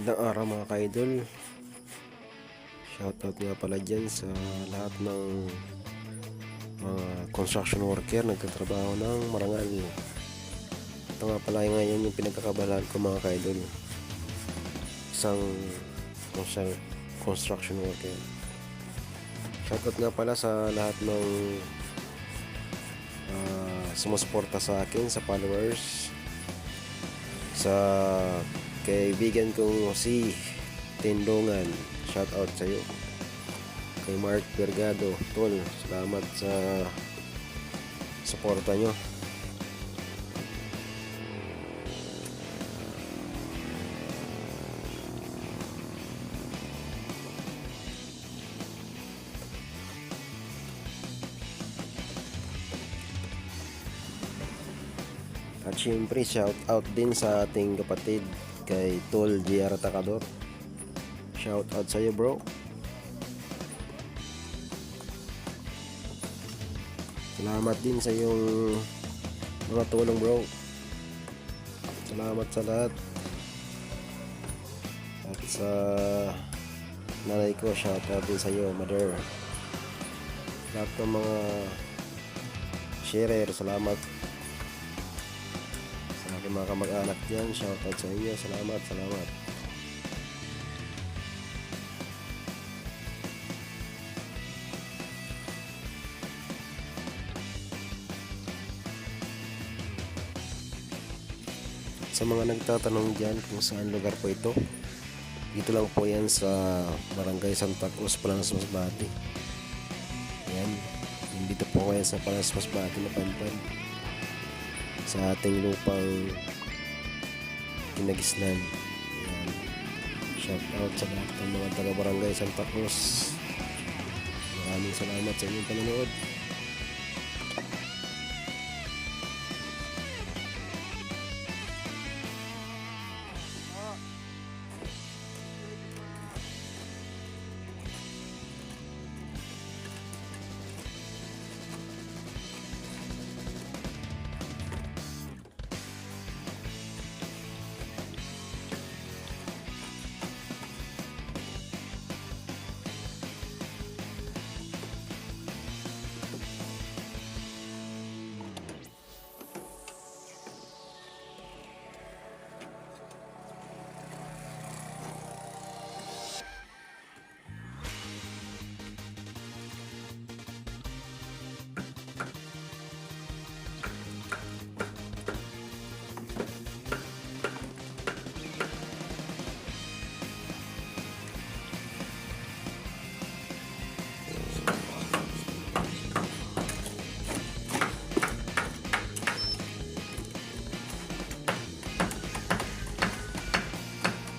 Magandang araw mga ka-idol. Shoutout nga pala dyan sa lahat ng mga construction worker nagtatrabaho ng marangal. Ito nga pala ngayon yung pinagkakabalaan ko mga ka-idol. Isang constru- construction worker. Shoutout nga pala sa lahat ng ah, sumusuporta sa akin, sa followers, sa kaibigan kong si Tindongan. Shout out sa iyo kay Mark Bergado tol salamat sa suporta nyo. At syempre, shout out din sa ating kapatid kay Tol JR Takador. Shout out sa iyo, bro. Salamat din sa iyong mga tulong, bro. Salamat sa lahat. At sa nanay ko, shout out din sa iyo, mother. Lahat ng mga sharer, salamat sa aking mga kamag-anak dyan, shoutout sa inyo. Salamat, salamat. Sa mga nagtatanong dyan kung saan lugar po ito, dito lang po yan sa Barangay Santa Cruz, Palanas Masbate. Ayan, dito po ngayon sa Palanas Masbate na Panpan sa ating lupang kinagisnan. Ayan. Shout out sa lahat ng mga taga-barangay Santa Cruz. Maraming salamat sa inyong panonood.